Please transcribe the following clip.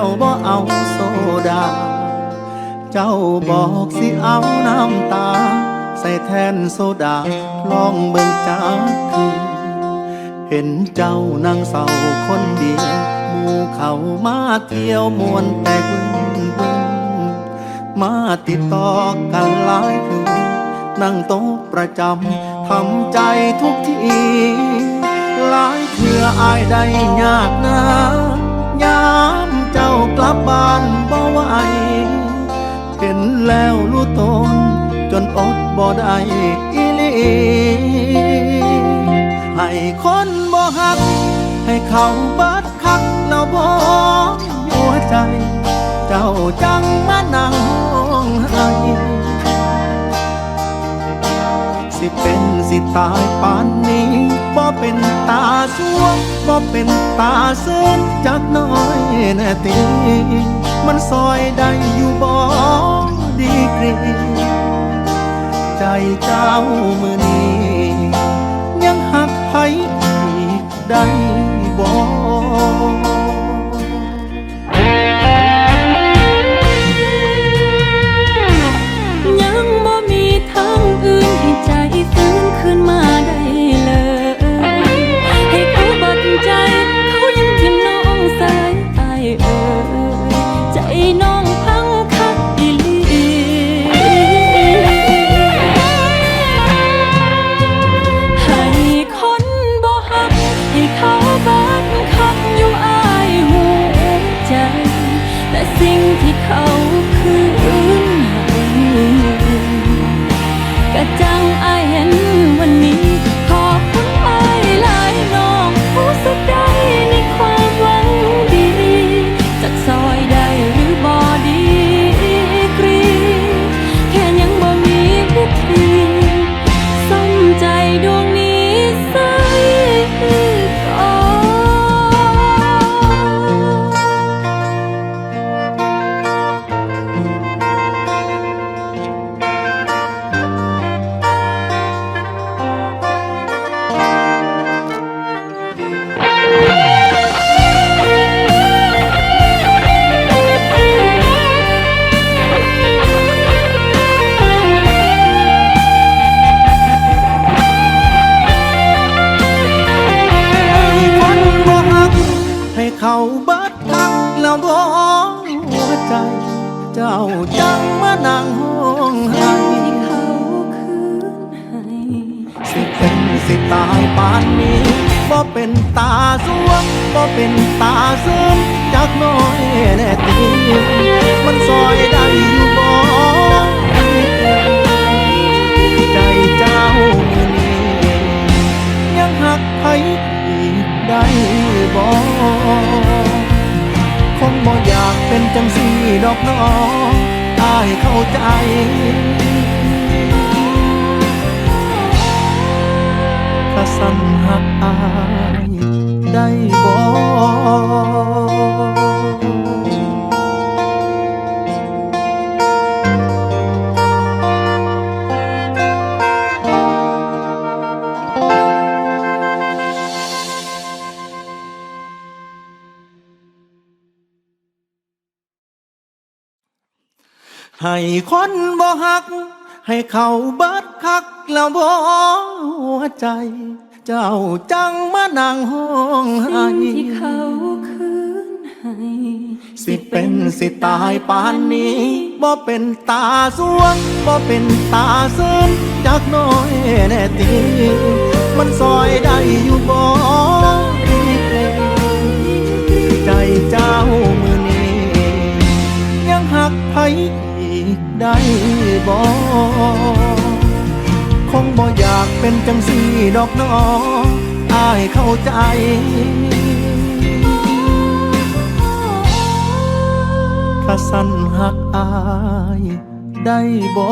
แล้วบ่เอาโซดา เจ้าบอกสิเอาน้ำตา ใส่แทนโซดาลองเบิ่งจากคืนเห็นเจ้านั่งเศร้าคนเดียวหมู่เขามาเที่ยวมวนแต่วึ่นวึ่นมาติดต่อกันหลายคืนนั่งโต๊ะประจำทำใจทุกที หลายเถื่ออายได้ยากนะยาม บ่ได้อีหลีให้คนบ่ฮัก ให้เขาเบิดคักแล้วบ่หัวใจ เจ้าจังมานั่งห้องไห้สิเป็นสิตายปานนี้บ่เป็นตาสวงบ่เป็นตาเส้นจักน้อยแน่ตีมันซอยได้อยู่บ่ดีกรี ใจเจ้ามือนี้ ใจ เจ้าจังมานั่งห้องไห้เขาคืนให้สิเป็นสิตายปานนี้บ่เป็นตาสวงบ่เป็นตาซึมจักน้อยแน่ตีมันซอยได้อยู่ บ่อยากเป็นจังสี่ดอกน้องอายเข้าใจถ้าสั่นหักอายได้บ่ ให้คนบ่หัก ให้เขาเบิดคักแล้วบ่หัวใจ เจ้าจังมานั่งห้องไห้สิ่งที่เขาคืนให้ สิเป็นสิตายปานนี้บ่เป็นตาสวงบ่เป็นตาซึมจักหน้อยแน่ตีมันซอยได้อยู่บ่ใจเจ้ามือนี้ยังหักไผอีก ได้บ่คงบ่อยากเป็นจังสีดอกน้องอายเข้าใจข้าสั่นหักอายได้บ่